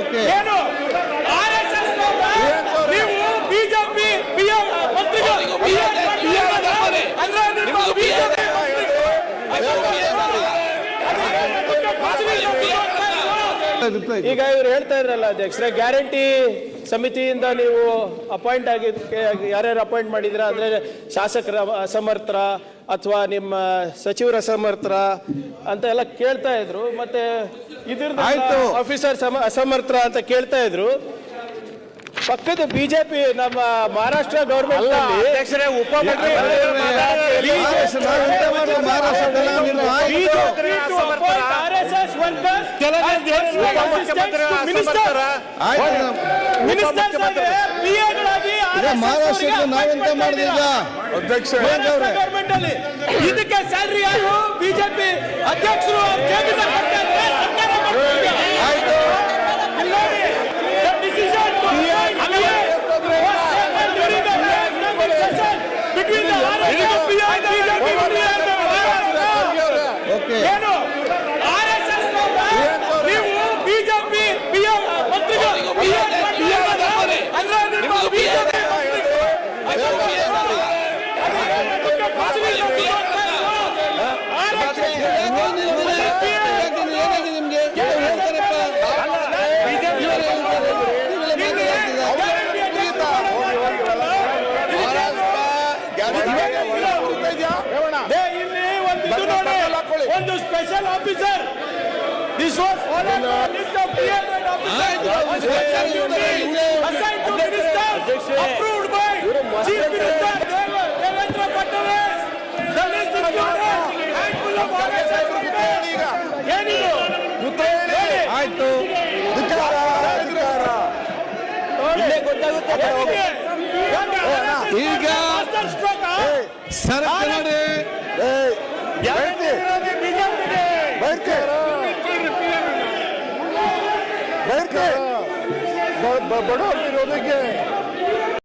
Okay. ಏನು? ನೀವು BJP ಮಂತ್ರಿಗಳು ಅಂದ್ರೆ ನಿಮ್ಮ ಬಿಜೆಪಿ ಈಗ ಇವ್ರು ಹೇಳ್ತಾ ಇದ್ರಲ್ಲ ಅಧ್ಯಕ್ಷರೇ ಗ್ಯಾರಂಟಿ ಸಮಿತಿಯಿಂದ ನೀವು ಅಪಾಯಿಂಟ್ ಆಗಿ ಯಾರ್ಯಾರು ಅಪಾಯಿಂಟ್ ಮಾಡಿದ್ರ? ಅಂದ್ರೆ ಶಾಸಕರ ಅಸಮರ್ಥರ ಅಥವಾ ನಿಮ್ಮ ಸಚಿವರ ಅಸಮರ್ಥರ ಅಂತ ಎಲ್ಲ ಕೇಳ್ತಾ ಇದ್ರು. ಮತ್ತೆ ಇದ್ರದ್ದು. ಆಫೀಸರ್ ಅಸಮರ್ಥ ಅಂತ ಕೇಳ್ತಾ ಇದ್ರು. ಪಕ್ಕದ ಬಿಜೆಪಿ ನಮ್ಮ ಮಹಾರಾಷ್ಟ್ರ ಗೌರ್ಮೆಂಟ್ ಮಹಾರಾಷ್ಟ್ರಕ್ಕೆ ನಾವೆಂತ ಮಾಡಿದಿಲ್ಲ ಅಧ್ಯಕ್ಷ ಗೌರ್ಮೆಂಟ್ ಅಲ್ಲಿ ಇದಕ್ಕೆ ಸ್ಯಾಲ್ರಿ ಯಾರು ಬಿಜೆಪಿ ಅಧ್ಯಕ್ಷರು ಇದ್ದಾರೆ, ಸರ್ಕಾರ ಇಲ್ಲಿ ಒಂದು ಇದು ನೋಡಿ. ಒಂದು special officer. This was list of officer minister approved by chief minister Devendra Fadnavis. Handful of ಏನಿದು? ಆಯ್ತು. ಈಗ ಸರಕು ವಿರೋಧಕ್ಕೆ ಬಡವರಿಗೆ